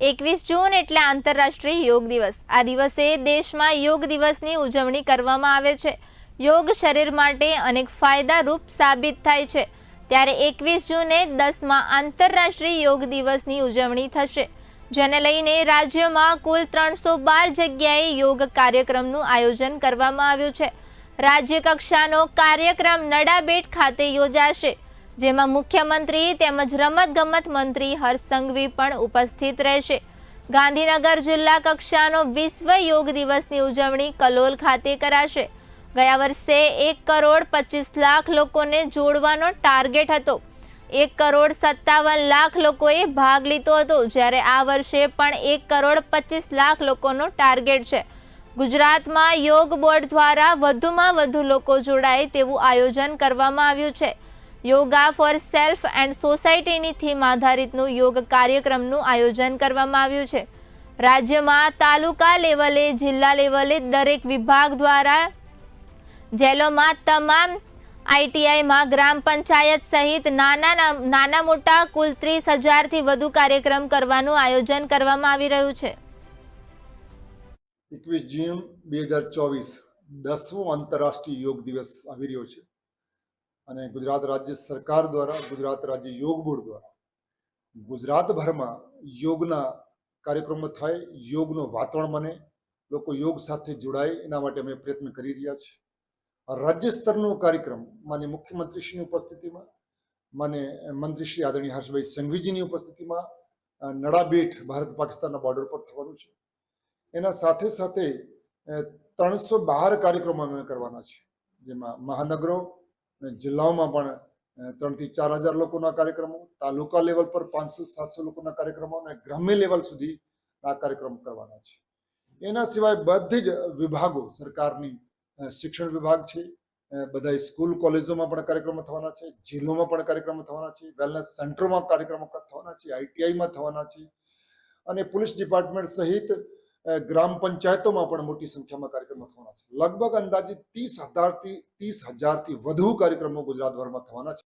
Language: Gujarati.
એકવીસ જૂન એટલે આંતરરાષ્ટ્રીય યોગ દિવસ. આ દિવસે દેશમાં યોગ દિવસની ઉજવણી કરવામાં આવે છે. યોગ શરીર માટે અનેક ફાયદારૂપ સાબિત થાય છે. ત્યારે એકવીસ જૂને દસમાં આંતરરાષ્ટ્રીય યોગ દિવસની ઉજવણી થશે. જેને લઈને રાજ્યમાં કુલ ત્રણસો બાર જગ્યાએ યોગ કાર્યક્રમનું આયોજન કરવામાં આવ્યું છે. રાજ્ય કક્ષાનો કાર્યક્રમ નડાબેટ ખાતે યોજાશે. જેમાં મુખ્યમંત્રી તેમજ રમતગમત મંત્રી હર્ષ સંઘવી પણ ઉપસ્થિત રહેશે. ગાંધીનગર જિલ્લા કક્ષાનો વિશ્વ યોગ દિવસની ઉજવણી કલોલ ખાતે કરાશે. ગયા વર્ષે એક કરોડ પચીસ લાખ લોકોને જોડવાનો ટાર્ગેટ હતો. એક કરોડ સત્તાવન લાખ લોકોએ ભાગ લીધો હતો, જ્યારે આ વર્ષે પણ એક કરોડ પચીસ લાખ લોકોનો ટાર્ગેટ છે. ગુજરાતમાં યોગ બોર્ડ દ્વારા વધુમાં વધુ લોકો જોડાય તેવું આયોજન કરવામાં આવ્યું છે. યોગા ફોર સેલ્ફ એન્ડ સોસાયટીની થીમ આધારિતનું યોગ કાર્યક્રમનું આયોજન કરવામાં આવ્યું છે. રાજ્યમાં તાલુકા લેવલે, જિલ્લા લેવલે દરેક વિભાગ દ્વારા જેલોમાં તમામ આઈટીઆઈમાં ગ્રામ પંચાયત સહિત નાના નાના મોટા કુલ ત્રીસ હજારથી વધુ કાર્યક્રમ કરવાનું આયોજન કરવામાં આવી રહ્યું છે. એકવીસ જૂન બે હજાર ચોવીસ દસમો આંતરરાષ્ટ્રીય યોગ દિવસ આવી રહ્યો છે. અને ગુજરાત રાજ્ય સરકાર દ્વારા, ગુજરાત રાજ્ય યોગ બોર્ડ દ્વારા, ગુજરાતભરમાં યોગના કાર્યક્રમો થાય, યોગનું વાતાવરણ બને, લોકો યોગ સાથે જોડાય, એના માટે અમે પ્રયત્ન કરી રહ્યા છીએ. રાજ્ય સ્તરનો કાર્યક્રમ માન્ય મુખ્યમંત્રીશ્રીની ઉપસ્થિતિમાં, માન્ય મંત્રી શ્રી આદરણીય હર્ષભાઈ સંઘવીજીની ઉપસ્થિતિમાં નડાબેઠ ભારત પાકિસ્તાનના બોર્ડર પર થવાનું છે. એના સાથે સાથે ત્રણસો બાર કાર્યક્રમો અમે કરવાના છે જેમાં મહાનગરો જિલ્લાઓમાં પણ ત્રણથી ચાર હજાર લોકોના કાર્યક્રમો, તાલુકા લેવલ પર પાંચસો, સાતસો લોકોના કાર્યક્રમો અને ગ્રામ્ય લેવલ સુધી આ કાર્યક્રમ કરવાના છે. એના સિવાય બધી જ વિભાગો સરકારની શિક્ષણ વિભાગ છે બધા સ્કૂલ કોલેજોમાં પણ કાર્યક્રમો થવાના છે જિલ્લોમાં પણ કાર્યક્રમો થવાના છે, વેલનેસ સેન્ટરોમાં કાર્યક્રમો થવાના છે, આઈટીઆઈમાં થવાના છે અને પોલીસ ડિપાર્ટમેન્ટ સહિત ગ્રામ પંચાયતોમાં પણ મોટી સંખ્યામાં કાર્યક્રમો થવાના છે. લગભગ અંદાજે ત્રીસ હજારથી ત્રીસ હજારથી વધુ કાર્યક્રમો ગુજરાતભરમાં થવાના છે.